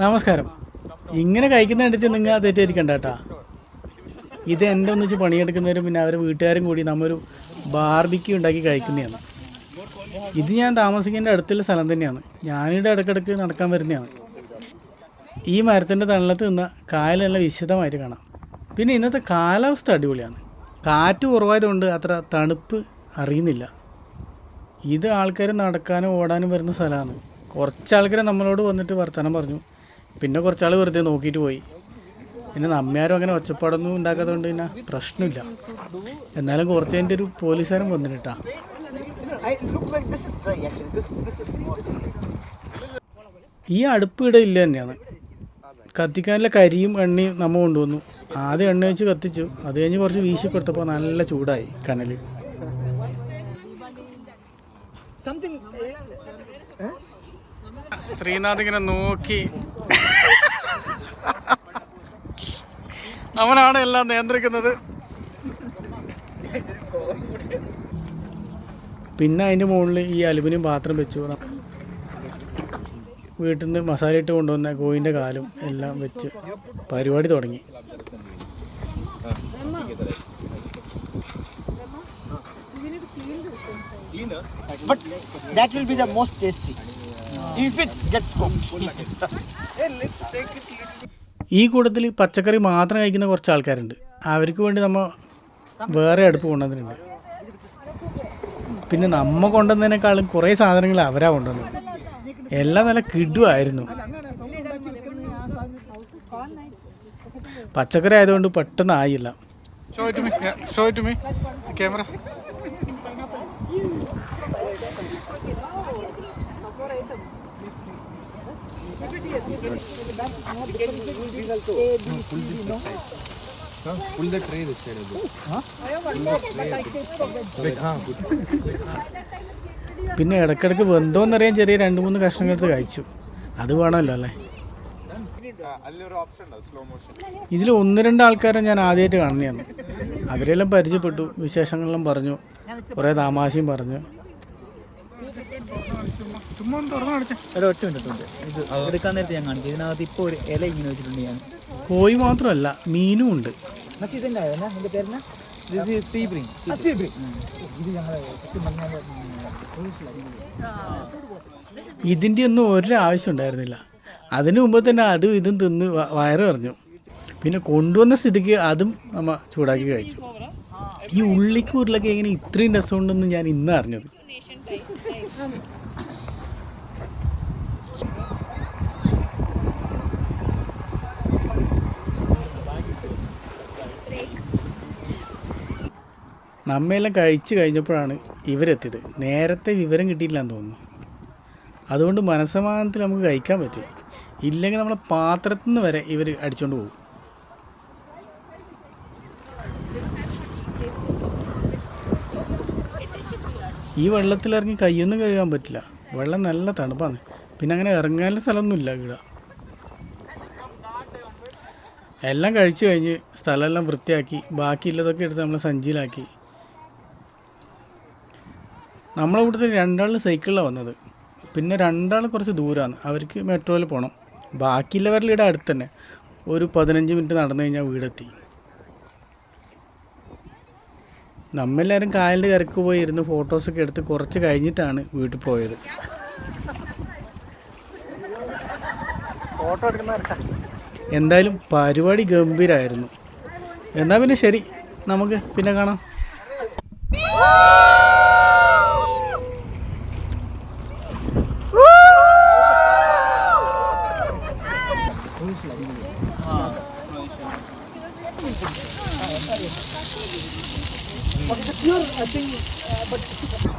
നമസ്കാരം. ഇങ്ങനെ കഴിക്കുന്ന കണ്ടിട്ട് നിങ്ങൾ തെറ്റിദ്ധരിക്കണ്ട കേട്ടാ. ഇത് എന്റെ ഒന്നിച്ച് പണിയെടുക്കുന്നവരും പിന്നെ അവരെ വീട്ടുകാരും കൂടി നമ്മൊരു ബാർബിക്യൂ ഉണ്ടാക്കി കഴിക്കുന്നതാണ്. ഇത് ഞാൻ താമസിക്കേണ്ട അടുത്തുള്ള സ്ഥലം തന്നെയാണ്. ഞാനിവിടെ ഇടയ്ക്കിടയ്ക്ക് നടക്കാൻ വരുന്നതാണ്. ഈ മരത്തിന്റെ തണലത്ത് നിന്ന് കായലെല്ലാം വിശദമായിട്ട് കാണാം. പിന്നെ ഇന്നത്തെ കാലാവസ്ഥ അടിപൊളിയാണ്. കാറ്റ് കുറവായതുകൊണ്ട് അത്ര തണുപ്പ് അറിയുന്നില്ല. ഇത് ആൾക്കാർ നടക്കാനും ഓടാനും വരുന്ന സ്ഥലമാണ്. കുറച്ച് ആൾക്കാർ നമ്മളോട് വന്നിട്ട് വർത്തമാനം പറഞ്ഞു. പിന്നെ കുറച്ചാൾ വെറുതെ നോക്കിയിട്ട് പോയി. പിന്നെ നമ്മയാരും അങ്ങനെ ഒച്ചപ്പാടൊന്നും ഉണ്ടാക്കാത്തതുകൊണ്ട് പിന്നെ പ്രശ്നമില്ല. എന്നാലും കുറച്ച് കഴിഞ്ഞിട്ട് ഒരു പോലീസുകാരൻ വന്നിട്ടാ. ഈ അടുപ്പ് ഇവിടെ ഇല്ല തന്നെയാണ്. കത്തിക്കാനുള്ള കരിയും എണ്ണയും നമ്മൾ കൊണ്ടുവന്നു. ആദ്യം എണ്ണ വെച്ച് കത്തിച്ചു. അത് കഴിഞ്ഞ് കുറച്ച് വീശി കൊടുത്തപ്പോൾ നല്ല ചൂടായി കനൽ ശ്രീനാഥ് ഇങ്ങനെ നോക്കി അവനാണ് എല്ലാം നിയന്ത്രിക്കുന്നത് പിന്നെ അതിന്റെ മുകളിൽ ഈ അലുമിനിയം പാത്രം വെച്ചു വീട്ടിൽ നിന്ന് മസാല ഇട്ട് കൊണ്ടുവന്ന കോയിന്റെ കാലും എല്ലാം വെച്ച് പരിപാടി തുടങ്ങി But that will be the most tasty. If it gets cooked. hey, let's take it. ഈ കൂട്ടത്തിൽ പച്ചക്കറി മാത്രം കഴിക്കുന്ന കുറച്ച് ആൾക്കാരുണ്ട്. അവർക്ക് വേണ്ടി നമ്മൾ വേറെ അടുപ്പ് കൊണ്ടുവന്നിട്ടുണ്ട്. പിന്നെ നമ്മ കൊണ്ടുവന്നതിനേക്കാളും കുറേ സാധനങ്ങൾ അവരാ കൊണ്ടുവന്നത്. എല്ലാം നല്ല കിടുവായിരുന്നു. പച്ചക്കറി ആയതുകൊണ്ട് പെട്ടെന്ന് ആയില്ല. ക്യാമറ പിന്നെ ഇടയ്ക്കിടയ്ക്ക് വെന്തോന്നറിയാൻ ചെറിയ രണ്ട് മൂന്ന് കഷ്ണങ്ങൾ എടുത്ത് കഴിച്ചു. അത് വേണമല്ലോ അല്ലേ? ഇതിൽ ഒന്ന് രണ്ട് ആൾക്കാരെ ഞാൻ ആദ്യമായിട്ട് കാണുന്നതാണ്. അവരെല്ലാം പരിചയപ്പെട്ടു വിശേഷങ്ങളെല്ലാം പറഞ്ഞു കുറേ താമാശയും പറഞ്ഞു. ഒരു ഒറ്റ മിനിറ്റ് ഇത് എടുക്കാൻ നേരത്തെ ഞാൻ കാണിക്കും. ഇതിനകത്ത് ഇപ്പോൾ ഒരു ഇല ഇങ്ങനെ വെച്ചിട്ടുണ്ട് ഞാൻ. കോഴി മാത്രമല്ല മീനും ഉണ്ട്. ഇതിന്റെ ഇതെന്നാ നിന്റെ പേരെന്നാ? ഇത് സീ ബ്രിങ് അസീബ്രി ഇത് ഞങ്ങളെ സത്യം പറഞ്ഞാൽ ഇതിന്റെ ഒന്നും ഒരാവശ്യം ഉണ്ടായിരുന്നില്ല. അതിനു മുമ്പ് തന്നെ അതും ഇതും തിന്ന് വയറ് പറഞ്ഞു പിന്നെ കൊണ്ടുവന്ന സ്ഥിതിക്ക് അതും നമ്മ ചൂടാക്കി കഴിച്ചു. ഈ ഉള്ളിക്ക് ഉരുളൊക്കെ എങ്ങനെ ഇത്രയും രസമുണ്ടെന്ന് ഞാൻ ഇന്ന് അറിഞ്ഞത്. നമ്മയെല്ലാം കഴിച്ചു കഴിഞ്ഞപ്പോഴാണ് ഇവരെത്തിയത്. നേരത്തെ വിവരം കിട്ടിയില്ലാന്ന് തോന്നുന്നു. അതുകൊണ്ട് മനസ്സമാധാനത്തിൽ നമുക്ക് കഴിക്കാൻ പറ്റും. ഇല്ലെങ്കിൽ നമ്മളെ പാത്രത്തിൽ നിന്ന് വരെ ഇവർ അടിച്ചുകൊണ്ട് പോകും. ഈ വെള്ളത്തിലിറങ്ങി കൈയൊന്നും കഴുകാൻ പറ്റില്ല. വെള്ളം നല്ല തണുപ്പാണ്. പിന്നെ അങ്ങനെ ഇറങ്ങാനുള്ള സ്ഥലമൊന്നുമില്ല ഇവിടെ. എല്ലാം കഴിച്ചു കഴിഞ്ഞ് സ്ഥലമെല്ലാം വൃത്തിയാക്കി ബാക്കിയുള്ളതൊക്കെ എടുത്ത് നമ്മൾ സഞ്ചിയിലാക്കി. നമ്മളെ കൂട്ടത്തിൽ രണ്ടാൾ സൈക്കിളിലാണ് വന്നത്. പിന്നെ രണ്ടാൾ കുറച്ച് ദൂരമാണ് അവർക്ക് മെട്രോയിൽ പോകണം ബാക്കിയുള്ളവരുടെ ഇവിടെ അടുത്ത് തന്നെ ഒരു പതിനഞ്ച് മിനിറ്റ് നടന്നു കഴിഞ്ഞാൽ വീടെത്തി. നമ്മെല്ലാവരും കായലിന്റെ കരക്ക് പോയി ഇരുന്ന് ഫോട്ടോസൊക്കെ എടുത്ത് കുറച്ച് കഴിഞ്ഞിട്ടാണ് വീട്ടിൽ പോയത്. ഫോട്ടോ എന്തായാലും പരിപാടി ഗംഭീരമായിരുന്നു എന്നാൽ പിന്നെ ശരി. നമുക്ക് പിന്നെ കാണാം. Pagkakasir, ating... Uh,